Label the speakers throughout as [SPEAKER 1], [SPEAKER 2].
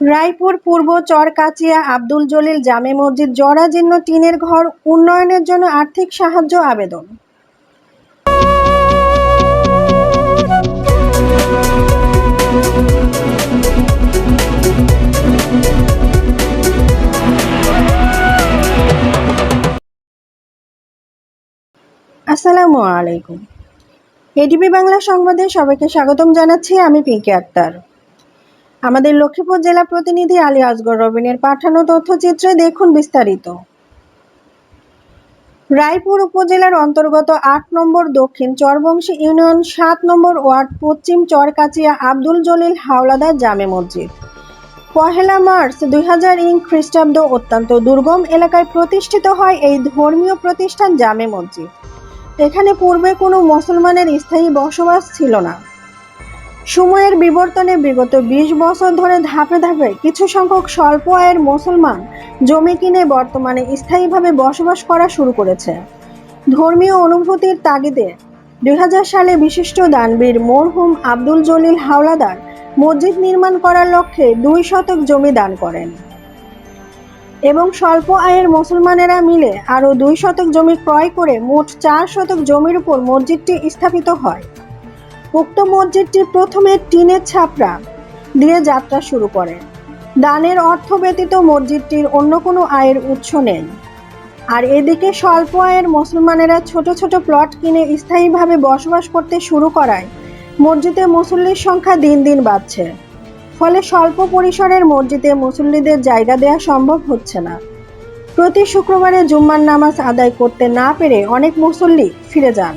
[SPEAKER 1] রায়পুর পূর্ব চরকাচিয়া আব্দুল জলিল জামে মসজিদ জরাজীর্ণ টিনের ঘর উন্নয়নের জন্য আর্থিক সাহায্য আবেদন। আসসালামু আলাইকুম। এডিবি বাংলা সংবাদে সবাইকে স্বাগতম জানাচ্ছি, আমি পিঙ্কি আক্তার। আমাদের লক্ষ্মীপুর জেলা প্রতিনিধি আলী আসগর রবিনের পাঠানো তথ্যচিত্রে দেখুন বিস্তারিত। রায়পুর উপজেলার অন্তর্গত আট নম্বর দক্ষিণ চরবংশী ইউনিয়ন সাত নম্বর ওয়ার্ড পশ্চিম চরকাচিয়া আব্দুল জলিল হাওলাদার জামে মসজিদ। পহেলা মার্চ দুই হাজার ইং খ্রিস্টাব্দ অত্যন্ত দুর্গম এলাকায় প্রতিষ্ঠিত হয় এই ধর্মীয় প্রতিষ্ঠান জামে মসজিদ। এখানে পূর্বে কোনো মুসলমানের স্থায়ী বসবাস ছিল না। সময়ের বিবর্তনে বিগত বিশ বছর ধরে ধাপে ধাপে কিছু সংখ্যক স্বল্প আয়ের মুসলমান জমি কিনে বর্তমানে স্থায়ীভাবে বসবাস করা শুরু করেছে। ধর্মীয় অনুভূতির তাগিদে দুই হাজার সালে বিশিষ্ট দানবীর মরহুম আব্দুল জলিল হাওলাদার মসজিদ নির্মাণ করার লক্ষ্যে দুই শতক জমি দান করেন। এবং স্বল্প আয়ের মুসলমানেরা মিলে আরও দুই শতক জমি ক্রয় করে মোট চার শতক জমির উপর মসজিদটি স্থাপিত হয়। উক্ত মসজিদটি প্রথমে টিনের ছাপরা দিয়ে যাত্রা শুরু করে। দানের অর্থ ব্যতীত মসজিদটির অন্য কোনো আয়ের উৎস নেই। আর এদিকে স্বল্প আয়ের মুসলমানেরা ছোট ছোট প্লট কিনে স্থায়ীভাবে বসবাস করতে শুরু করায়। মসজিদে মুসল্লির সংখ্যা দিন দিন বাড়ছে। ফলে স্বল্প পরিসরের মসজিদে মুসল্লিদের জায়গা দেওয়া সম্ভব হচ্ছে না। প্রতি শুক্রবারে জুম্মার নামাজ আদায় করতে না পেরে অনেক মুসল্লি ফিরে যান।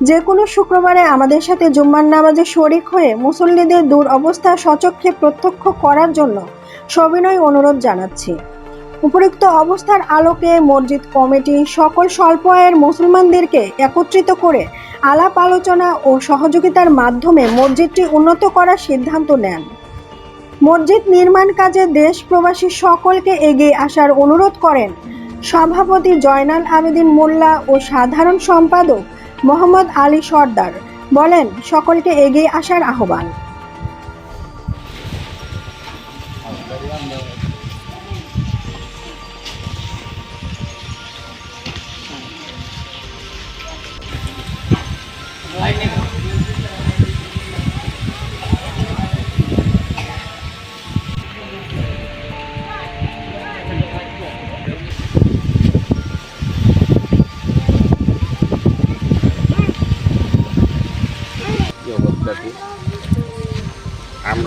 [SPEAKER 1] যে কোনো শুক্রবারে আমাদের সাথে জুম্মার নামাজে শরিক হয়ে মুসল্লিদের দূর অবস্থা সচক্ষে প্রত্যক্ষ করার জন্য সবিনয় অনুরোধ জানাচ্ছি। উপরোক্ত অবস্থার আলোকে মসজিদ কমিটি সকল স্বল্প আয়ের মুসলমানদেরকে একত্রিত করে আলাপ আলোচনা ও সহযোগিতার মাধ্যমে মসজিদটি উন্নত করার সিদ্ধান্ত নেন। মসজিদ নির্মাণ কাজে দেশ প্রবাসী সকলকে এগিয়ে আসার অনুরোধ করেন। সভাপতি জয়নাল আবেদিন মোল্লা ও সাধারণ সম্পাদক মোহাম্মদ আলী সর্দার বলেন সকলকে এগিয়ে আসার আহ্বান।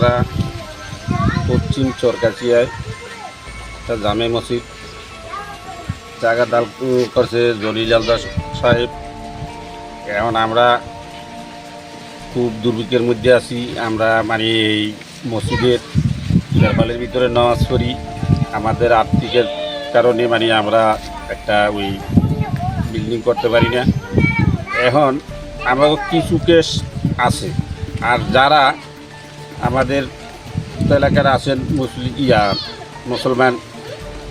[SPEAKER 2] আমরা পশ্চিম চরকাচিয়ায় একটা জামে মসজিদ। জায়গা দাল করছে জলিল আলদার সাহেব। এখন আমরা খুব দুর্ভিক্ষের মধ্যে আছি। আমরা মানে এই মসজিদের তেরপালের ভিতরে নামাজ পড়ি। আমাদের আর্থিকের কারণে মানে আমরা একটা ওই বিল্ডিং করতে পারি না। এখন আমরা কিছু কেস আছে। আর যারা আমাদের এলাকার আছেন মুসলিম ইয়া, মুসলমান।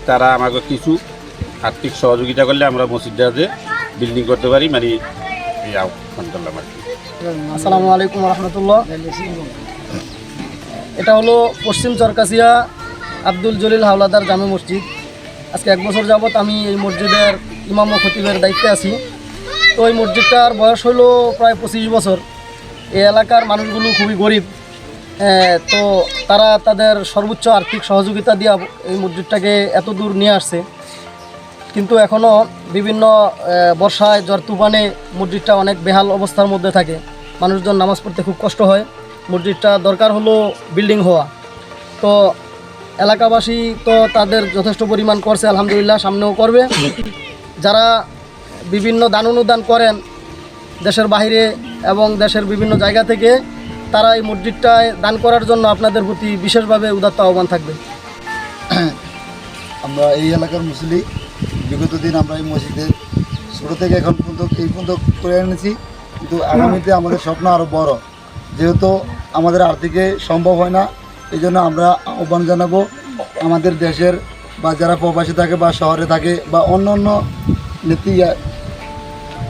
[SPEAKER 2] তারা আমাকে কিছু আর্থিক সহযোগিতা করলে আমরা মসজিদটাতে বিল্ডিং করতে পারি মানে আহ্বান করলাম আর কি।
[SPEAKER 3] আসসালামু আলাইকুম রহমতুল্লাহ। এটা হলো পশ্চিম চরকাছিয়া আব্দুল জলিল হাওলাদার জামে মসজিদ। আজকে এক বছর যাবত আমি এই মসজিদের ইমাম ও খতিবের দায়িত্বে আছি। তো এই মসজিদটার বয়স হলো প্রায় পঁচিশ বছর। এই এলাকার মানুষগুলো খুবই গরিব। তো তারা তাদের সর্বোচ্চ আর্থিক সহযোগিতা দিয়ে এই মসজিদটাকে এত দূর নিয়ে আসছে। কিন্তু এখনও বিভিন্ন বর্ষায় জ্বর তুফানে মসজিদটা অনেক বেহাল অবস্থার মধ্যে থাকে। মানুষজন নামাজ পড়তে খুব কষ্ট হয়। মসজিদটা দরকার হলো বিল্ডিং হওয়া। তো এলাকাবাসী তো তাদের যথেষ্ট পরিমাণ করছে, আলহামদুলিল্লাহ সামনেও করবে। যারা বিভিন্ন দান অনুদান করেন দেশের বাইরে এবং দেশের বিভিন্ন জায়গা থেকে তারা এই মসজিদটায় দান করার জন্য আপনাদের প্রতি বিশেষভাবে উদাত্ত আহ্বান থাকবে।
[SPEAKER 4] আমরা এই এলাকার মুসলিম। বিগত দিন আমরা এই মসজিদে ছোটো থেকে এখন পর্যন্ত এই পর্যন্ত করে এনেছি। কিন্তু আগামীতে আমাদের স্বপ্ন আরও বড়। যেহেতু আমাদের আর্থিকে সম্ভব হয় না, এই জন্য আমরা আহ্বান জানাব আমাদের দেশের বা যারা প্রবাসী থাকে বা শহরে থাকে বা অন্য অন্য নেত্রী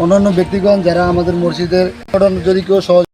[SPEAKER 4] অন্যান্য ব্যক্তিগণ যারা আমাদের মসজিদের যদি কেউ সহজ